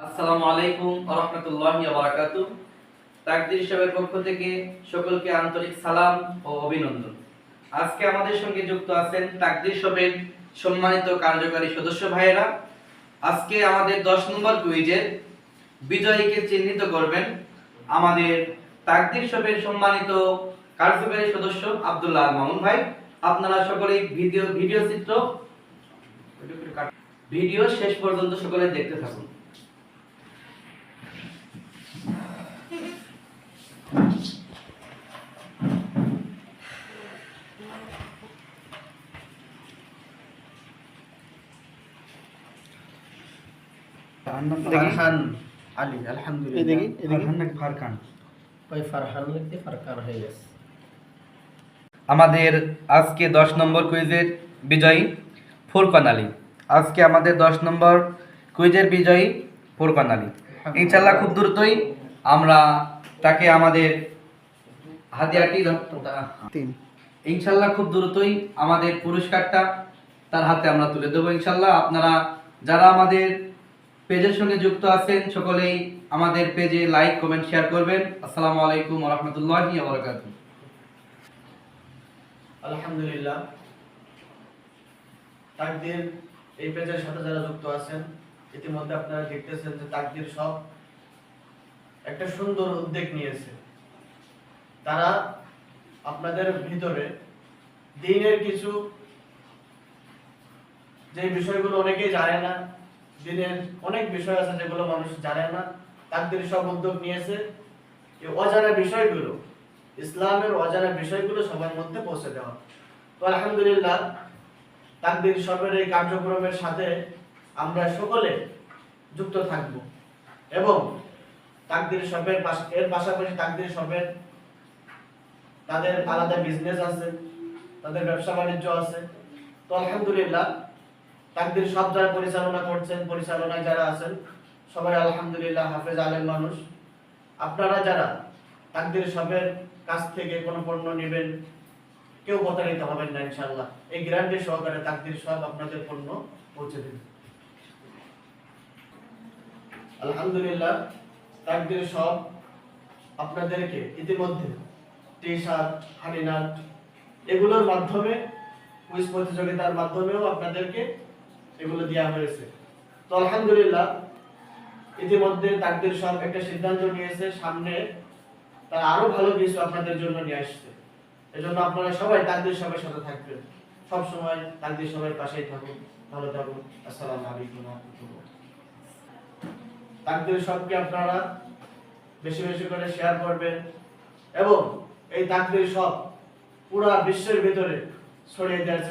আসসালামু আলাইকুম পক্ষ থেকে সকলকে আন্তরিক সালাম ও অভিনন্দন। আজকে আমাদের সঙ্গে যুক্ত আছেন সম্মানিত কার্যকারী সদস্য ভাইয়েরা। আজকে আমাদের 10 নম্বর কুইজের বিজয়ীকে চিহ্নিত করবেন আমাদের তাকদীর সবের সম্মানিত কার্যকারী সদস্য আব্দুল্লাহ মামুন ভাই। আপনারা সকলেই ভিডিও ভিডিও চিত্র, ভিডিও শেষ পর্যন্ত সকলে দেখতে থাকুন। ফারহান আলী আলহামদুলিল্লাহ এদিকে, এদিকে। ফারহান নাকি ফারকান? ওই ফারহান লিখতে ফারকান হয়ে গেছে। আমাদের আজকে দশ নম্বর কুইজের বিজয়ী ফুরকান আলী। আজকে আমাদের দশ নম্বর কুইজের বিজয়ী ফুরকান আলী। ইনশাল্লাহ খুব দ্রুতই আমরা তাকে আমাদের হাতিয়ারটি তিন। ইনশাল্লাহ খুব দ্রুতই আমাদের পুরস্কারটা তার হাতে আমরা তুলে দেবো। ইনশাল্লাহ আপনারা যারা আমাদের পেজের সঙ্গে যুক্ত আছেন সকলেই, আমাদের পেজে লাইক কমেন্ট শেয়ার করবেন। আসসালামু আলাইকুম রহমতুল্লাহি বারাকাতুহু। আলহামদুলিল্লাহ। তাকদির, এই পেজের সাথে যারা যুক্ত আছেন, ইতিমধ্যে আপনারা দেখতেছেন যে তাকদির সব একটা সুন্দর উদ্যোগ নিয়েছে। তারা আপনাদের ভিতরে দিনের কিছু যে বিষয়গুলো অনেকেই জানে না দিনের অনেক বিষয় আছে যেগুলো মানুষ জানে না। তাকদির সব উদ্যোগ নিয়েছে। এই অজানা বিষয়গুলো, ইসলামের অজানা বিষয়গুলো সবার মধ্যে পৌঁছে দেওয়া। তো আলহামদুলিল্লাহ, তাকদির সবের এই কার্যক্রমের সাথে আমরা সকলে যুক্ত থাকব। এবং তাকদির সবের এর পাশাপাশি তাকদির সবের তাদের আলাদা বিজনেস আছে, তাদের ব্যবসা বাণিজ্য আছে। তো আলহামদুলিল্লাহ তাকদির সব যারা পরিচালনা করছেন, পরিচালনায় যারা আছেন, সবাই আলহামদুলিল্লাহ হাফেজ আলেম মানুষ। আপনারা যারা তাকদির সবের কাছ থেকে কোনো পণ্য নেবেন, কেউ প্রতারিত হবেন না ইনশাআল্লাহ। এই গ্যারান্টি সহকারে তাকদির সব আপনাদের পণ্য পৌঁছে দেবে। আলহামদুলিল্লাহ, তাকদির সব আপনাদেরকে ইতিমধ্যে টি শার্ট হানিনাট এগুলোর মাধ্যমে, কুইজ প্রতিযোগিতার মাধ্যমেও আপনাদেরকে এগুলো দেওয়া হয়েছে। তো আলহামদুলিল্লাহ, ইতিমধ্যে তাকদির সব একটা সিদ্ধান্ত নিয়েছে, সামনে তারা আরও ভালো কিছু আপনাদের জন্য নিয়ে আসছে। এজন্য আপনারা সবাই তাকদির সবের সাথে থাকবেন। সব সময় তাকদির সবের পাশেই থাকুন, ভালো থাকুন। আসসালামু আলাইকুম তাকদির সবকে আপনারা বেশি বেশি করে শেয়ার করবেন এবং এই তাকদির সব পুরা বিশ্বের ভিতরে ছড়িয়ে দেওয়ার